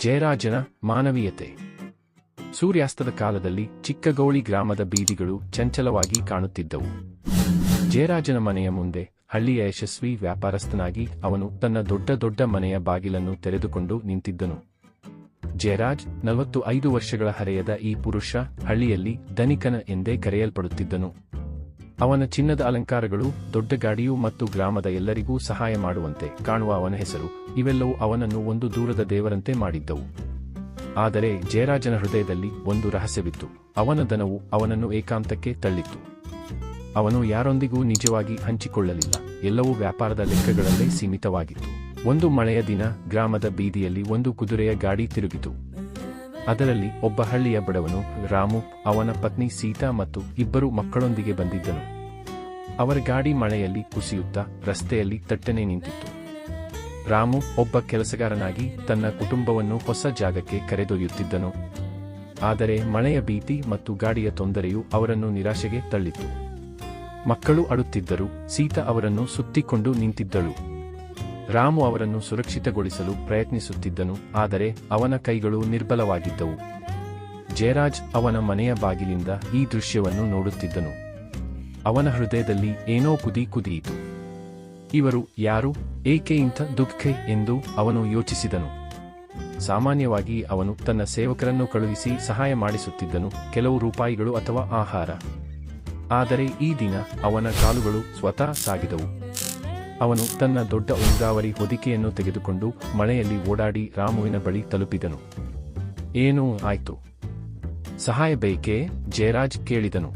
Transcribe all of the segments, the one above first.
ಜಯರಾಜನ ಮಾನವೀಯತೆ. ಸೂರ್ಯಾಸ್ತದ ಕಾಲದಲ್ಲಿ ಚಿಕ್ಕಗೌಳಿ ಗ್ರಾಮದ ಬೀದಿಗಳು ಚಂಚಲವಾಗಿ ಕಾಣುತ್ತಿದ್ದವು. ಜಯರಾಜನ ಮನೆಯ ಮುಂದೆ ಹಳ್ಳಿಯ ಯಶಸ್ವಿ ವ್ಯಾಪಾರಸ್ಥನಾಗಿ ಅವನು ತನ್ನ ದೊಡ್ಡ ದೊಡ್ಡ ಮನೆಯ ಬಾಗಿಲನ್ನು ತೆರೆದುಕೊಂಡು ನಿಂತಿದ್ದನು. ಜಯರಾಜ್ ನಲವತ್ತು ಐದು ವರ್ಷಗಳ ಹರೆಯದ ಈ ಪುರುಷ ಹಳ್ಳಿಯಲ್ಲಿ ಧನಿಕನ ಎಂದೇ ಕರೆಯಲ್ಪಡುತ್ತಿದ್ದನು. ಅವನ ಚಿನ್ನದ ಅಲಂಕಾರಗಳು ದೊಡ್ಡ ಗಾಡಿಯು ಮತ್ತು ಗ್ರಾಮದ ಎಲ್ಲರಿಗೂ ಸಹಾಯ ಮಾಡುವಂತೆ ಕಾಣುವ ಅವನ ಹೆಸರು ಇವೆಲ್ಲವೂ ಅವನನ್ನು ಒಂದು ದೂರದ ದೇವರಂತೆ ಮಾಡಿದ್ದವು. ಆದರೆ ಜಯರಾಜನ ಹೃದಯದಲ್ಲಿ ಒಂದು ರಹಸ್ಯವಿತ್ತು. ಅವನ ದನವು ಅವನನ್ನು ಏಕಾಂತಕ್ಕೆ ತಳ್ಳಿತ್ತು. ಅವನು ಯಾರೊಂದಿಗೂ ನಿಜವಾಗಿ ಹಂಚಿಕೊಳ್ಳಲಿಲ್ಲ. ಎಲ್ಲವೂ ವ್ಯಾಪಾರದ ಲೆಕ್ಕಗಳಲ್ಲೇ ಸೀಮಿತವಾಗಿತ್ತು. ಒಂದು ಮಳೆಯ ದಿನ ಗ್ರಾಮದ ಬೀದಿಯಲ್ಲಿ ಒಂದು ಕುದುರೆಯ ಗಾಡಿ ತಿರುಗಿತು. ಅದರಲ್ಲಿ ಒಬ್ಬ ಹಳ್ಳಿಯ ಬಡವನು ರಾಮು, ಅವನ ಪತ್ನಿ ಸೀತಾ ಮತ್ತು ಇಬ್ಬರು ಮಕ್ಕಳೊಂದಿಗೆ ಬಂದಿದ್ದನು. ಅವರ ಗಾಡಿ ಮಳೆಯಲ್ಲಿ ಕುಸಿಯುತ್ತಾ ರಸ್ತೆಯಲ್ಲಿ ತಟ್ಟನೆ ನಿಂತಿತ್ತು. ರಾಮು ಒಬ್ಬ ಕೆಲಸಗಾರನಾಗಿ ತನ್ನ ಕುಟುಂಬವನ್ನು ಹೊಸ ಜಾಗಕ್ಕೆ ಕರೆದೊಯ್ಯುತ್ತಿದ್ದನು. ಆದರೆ ಮಳೆಯ ಭೀತಿ ಮತ್ತು ಗಾಡಿಯ ತೊಂದರೆಯು ಅವರನ್ನು ನಿರಾಶೆಗೆ ತಳ್ಳಿತು ಮಕ್ಕಳು ಅಡುತ್ತಿದ್ದರು ಸೀತಾ ಅವರನ್ನು ಸುತ್ತಿಕೊಂಡು ನಿಂತಿದ್ದಳು. ರಾಮು ಅವರನ್ನು ಸುರಕ್ಷಿತಗೊಳಿಸಲು ಪ್ರಯತ್ನಿಸುತ್ತಿದ್ದನು, ಆದರೆ ಅವನ ಕೈಗಳು ನಿರ್ಬಲವಾಗಿದ್ದವು. ಜಯರಾಜ್ ಅವನ ಮನೆಯ ಬಾಗಿಲಿಂದ ಈ ದೃಶ್ಯವನ್ನು ನೋಡುತ್ತಿದ್ದನು. ಅವನ ಹೃದಯದಲ್ಲಿ ಏನೋ ಕುದಿ ಕುದಿಯಿತು. ಇವರು ಯಾರು, ಏಕೆ ಇಂಥ ದುಃಖ ಎಂದು ಅವನು ಯೋಚಿಸಿದನು. ಸಾಮಾನ್ಯವಾಗಿ ಅವನು ತನ್ನ ಸೇವಕರನ್ನು ಕಳುಹಿಸಿ ಸಹಾಯ ಮಾಡಿಸುತ್ತಿದ್ದನು, ಕೆಲವು ರೂಪಾಯಿಗಳು ಅಥವಾ ಆಹಾರ. ಆದರೆ ಈ ದಿನ ಅವನ ಕಾಲುಗಳು ಸ್ವತಃ ಸಾಗಿದವು. ಅವನು ತನ್ನ ದೊಡ್ಡ ಉಂಗಾವರಿ ಹೊದಿಕೆಯನ್ನು ತೆಗೆದುಕೊಂಡು ಮಳೆಯಲ್ಲಿ ಓಡಾಡಿ ರಾಮುವಿನ ಬಳಿ ತಲುಪಿದನು. ಏನೂ ಆಯ್ತು? ಸಹಾಯ ಬೇಕೇ? ಜಯರಾಜ್ ಕೇಳಿದನು.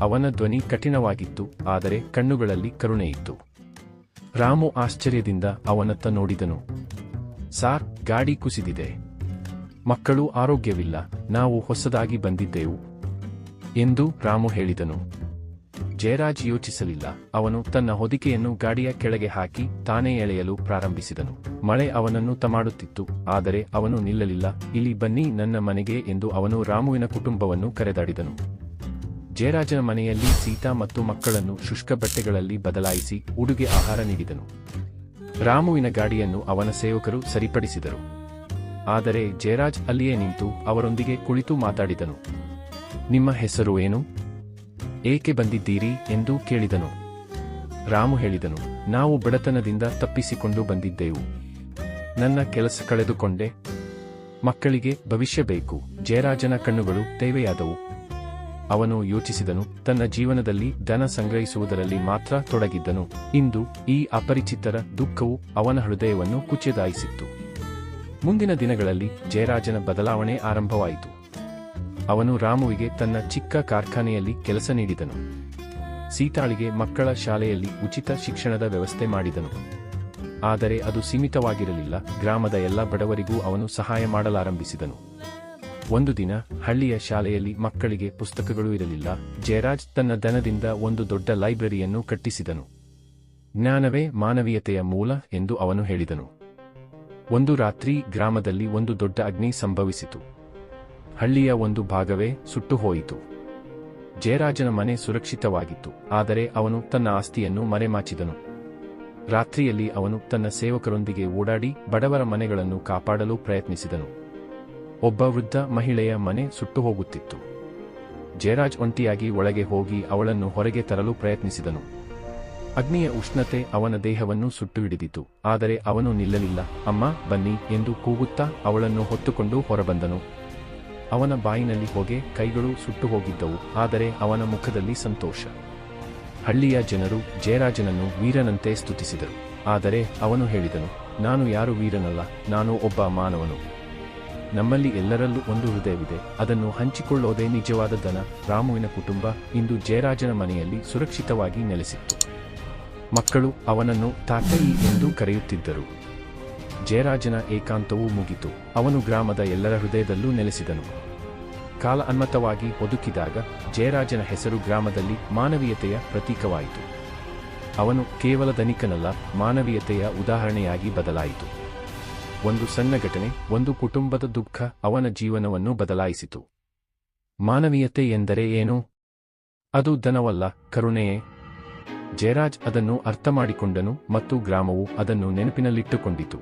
ಅವನ ಧ್ವನಿ ಕಠಿಣವಾಗಿತ್ತು, ಆದರೆ ಕಣ್ಣುಗಳಲ್ಲಿ ಕರುಣೆಯಿತ್ತು. ರಾಮು ಆಶ್ಚರ್ಯದಿಂದ ಅವನತ್ತ ನೋಡಿದನು. ಸಾರ್, ಗಾಡಿ ಕುಸಿದಿದೆ. ಮಕ್ಕಳು ಆರೋಗ್ಯವಿಲ್ಲ, ನಾವು ಹೊಸದಾಗಿ ಬಂದಿದ್ದೆವು, ಎಂದು ರಾಮು ಹೇಳಿದನು. ಜಯರಾಜ್ ಯೋಚಿಸಲಿಲ್ಲ. ಅವನು ತನ್ನ ಹೊದಿಕೆಯನ್ನು ಗಾಡಿಯ ಕೆಳಗೆ ಹಾಕಿ ತಾನೇ ಎಳೆಯಲು ಪ್ರಾರಂಭಿಸಿದನು. ಮಳೆ ಅವನನ್ನು ತಮಾಡುತ್ತಿತ್ತು, ಆದರೆ ಅವನು ನಿಲ್ಲಲಿಲ್ಲ. ಇಲ್ಲಿ ಬನ್ನಿ ನನ್ನ ಮನೆಗೆ, ಎಂದು ಅವನು ರಾಮುವಿನ ಕುಟುಂಬವನ್ನು ಕರೆದಾಡಿದನು. ಜಯರಾಜನ ಮನೆಯಲ್ಲಿ ಸೀತಾ ಮತ್ತು ಮಕ್ಕಳನ್ನು ಶುಷ್ಕ ಬಟ್ಟೆಗಳಲ್ಲಿ ಬದಲಾಯಿಸಿ ಉಡುಗೆ ಆಹಾರ ನೀಡಿದನು. ರಾಮುವಿನ ಗಾಡಿಯನ್ನು ಅವನ ಸೇವಕರು ಸರಿಪಡಿಸಿದರು. ಆದರೆ ಜಯರಾಜ್ ಅಲ್ಲಿಯೇ ನಿಂತು ಅವರೊಂದಿಗೆ ಕುಳಿತು ಮಾತಾಡಿದನು. ನಿಮ್ಮ ಹೆಸರು ಏನು? ಏಕೆ ಬಂದಿದ್ದೀರಿ ಎಂದು ಕೇಳಿದನು. ರಾಮು ಹೇಳಿದನು, ನಾವು ಬಡತನದಿಂದ ತಪ್ಪಿಸಿಕೊಂಡು ಬಂದಿದ್ದೆವು. ನನ್ನ ಕೆಲಸ ಕಳೆದುಕೊಂಡೆ. ಮಕ್ಕಳಿಗೆ ಭವಿಷ್ಯ ಬೇಕು. ಜಯರಾಜನ ಕಣ್ಣುಗಳು ತೇವೆಯಾದವು. ಅವನು ಯೋಚಿಸಿದನು, ತನ್ನ ಜೀವನದಲ್ಲಿ ಧನ ಸಂಗ್ರಹಿಸುವುದರಲ್ಲಿ ಮಾತ್ರ ತೊಡಗಿದ್ದನು. ಇಂದು ಈ ಅಪರಿಚಿತರ ದುಃಖವು ಅವನ ಹೃದಯವನ್ನು ಕುಚಿದಾಯಿಸಿತ್ತು. ಮುಂದಿನ ದಿನಗಳಲ್ಲಿ ಜಯರಾಜನ ಬದಲಾವಣೆ ಆರಂಭವಾಯಿತು. ಅವನು ರಾಮುವಿಗೆ ತನ್ನ ಚಿಕ್ಕ ಕಾರ್ಖಾನೆಯಲ್ಲಿ ಕೆಲಸ ನೀಡಿದನು. ಸೀತಾಳಿಗೆ ಮಕ್ಕಳ ಶಾಲೆಯಲ್ಲಿ ಉಚಿತ ಶಿಕ್ಷಣದ ವ್ಯವಸ್ಥೆ ಮಾಡಿದನು. ಆದರೆ ಅದು ಸೀಮಿತವಾಗಿರಲಿಲ್ಲ, ಗ್ರಾಮದ ಎಲ್ಲ ಬಡವರಿಗೂ ಅವನು ಸಹಾಯ ಮಾಡಲಾರಂಭಿಸಿದನು. ಒಂದು ದಿನ ಹಳ್ಳಿಯ ಶಾಲೆಯಲ್ಲಿ ಮಕ್ಕಳಿಗೆ ಪುಸ್ತಕಗಳು ಇರಲಿಲ್ಲ. ಜಯರಾಜ್ ತನ್ನ ದನದಿಂದ ಒಂದು ದೊಡ್ಡ ಲೈಬ್ರರಿಯನ್ನು ಕಟ್ಟಿಸಿದನು. ಜ್ಞಾನವೇ ಮಾನವೀಯತೆಯ ಮೂಲ ಎಂದು ಅವನು ಹೇಳಿದನು. ಒಂದು ರಾತ್ರಿ ಗ್ರಾಮದಲ್ಲಿ ಒಂದು ದೊಡ್ಡ ಅಗ್ನಿ ಸಂಭವಿಸಿತು. ಹಳ್ಳಿಯ ಒಂದು ಭಾಗವೇ ಸುಟ್ಟು ಹೋಯಿತು ಜಯರಾಜನ ಮನೆ ಸುರಕ್ಷಿತವಾಗಿತ್ತು, ಆದರೆ ಅವನು ತನ್ನ ಆಸ್ತಿಯನ್ನು ಮರೆಮಾಚಿದನು. ರಾತ್ರಿಯಲ್ಲಿ ಅವನು ತನ್ನ ಸೇವಕರೊಂದಿಗೆ ಓಡಾಡಿ ಬಡವರ ಮನೆಗಳನ್ನು ಕಾಪಾಡಲು ಪ್ರಯತ್ನಿಸಿದನು. ಒಬ್ಬ ವೃದ್ಧ ಮಹಿಳೆಯ ಮನೆ ಸುಟ್ಟು ಹೋಗುತ್ತಿತ್ತು. ಜಯರಾಜ್ ಒಂಟಿಯಾಗಿ ಒಳಗೆ ಹೋಗಿ ಅವಳನ್ನು ಹೊರಗೆ ತರಲು ಪ್ರಯತ್ನಿಸಿದನು. ಅಗ್ನಿಯ ಉಷ್ಣತೆ ಅವನ ದೇಹವನ್ನು ಸುಟ್ಟು ಹಿಡಿದಿತು ಆದರೆ ಅವನು ನಿಲ್ಲಲಿಲ್ಲ. ಅಮ್ಮ, ಬನ್ನಿ ಎಂದು ಕೂಗುತ್ತಾ ಅವಳನ್ನು ಹೊತ್ತುಕೊಂಡು ಹೊರಬಂದನು. ಅವನ ಬಾಯಿನಲ್ಲಿ ಹೋಗಿ, ಕೈಗಳು ಸುಟ್ಟು ಹೋಗಿದ್ದವು. ಆದರೆ ಅವನ ಮುಖದಲ್ಲಿ ಸಂತೋಷ. ಹಳ್ಳಿಯ ಜನರು ಜಯರಾಜನನ್ನು ವೀರನಂತೆ ಸ್ತುತಿಸಿದರು. ಆದರೆ ಅವನು ಹೇಳಿದನು, ನಾನು ಯಾರು ವೀರನಲ್ಲ, ನಾನು ಒಬ್ಬ ಮಾನವನು. ನಮ್ಮಲ್ಲಿ ಎಲ್ಲರಲ್ಲೂ ಒಂದು ಹೃದಯವಿದೆ. ಅದನ್ನು ಹಂಚಿಕೊಳ್ಳೋದೇ ನಿಜವಾದ ದನ ರಾಮುವಿನ ಕುಟುಂಬ ಇಂದು ಜಯರಾಜನ ಮನೆಯಲ್ಲಿ ಸುರಕ್ಷಿತವಾಗಿ ನೆಲೆಸಿತ್ತು. ಮಕ್ಕಳು ಅವನನ್ನು ತಾತಯಿ ಎಂದು ಕರೆಯುತ್ತಿದ್ದರು. ಜಯರಾಜನ ಏಕಾಂತವೂ ಮುಗಿತು. ಅವನು ಗ್ರಾಮದ ಎಲ್ಲರ ಹೃದಯದಲ್ಲೂ ನೆಲೆಸಿದನು. ಕಾಲ ಅನ್ಮತವಾಗಿ ಒದುಕಿದಾಗ ಜಯರಾಜನ ಹೆಸರು ಗ್ರಾಮದಲ್ಲಿ ಮಾನವೀಯತೆಯ ಪ್ರತೀಕವಾಯಿತು. ಅವನು ಕೇವಲ ಧನಿಕನಲ್ಲ, ಮಾನವೀಯತೆಯ ಉದಾಹರಣೆಯಾಗಿ ಬದಲಾಯಿತು. ಒಂದು ಸಣ್ಣ ಘಟನೆ, ಒಂದು ಕುಟುಂಬದ ದುಃಖ ಅವನ ಜೀವನವನ್ನು ಬದಲಾಯಿಸಿತು. ಮಾನವೀಯತೆ ಎಂದರೆ ಏನು? ಅದು ದನವಲ್ಲ ಕರುಣೆಯೇ. ಜಯರಾಜ್ ಅದನ್ನು ಅರ್ಥಮಾಡಿಕೊಂಡನು ಮತ್ತು ಗ್ರಾಮವು ಅದನ್ನು ನೆನಪಿನಲ್ಲಿಟ್ಟುಕೊಂಡಿತು.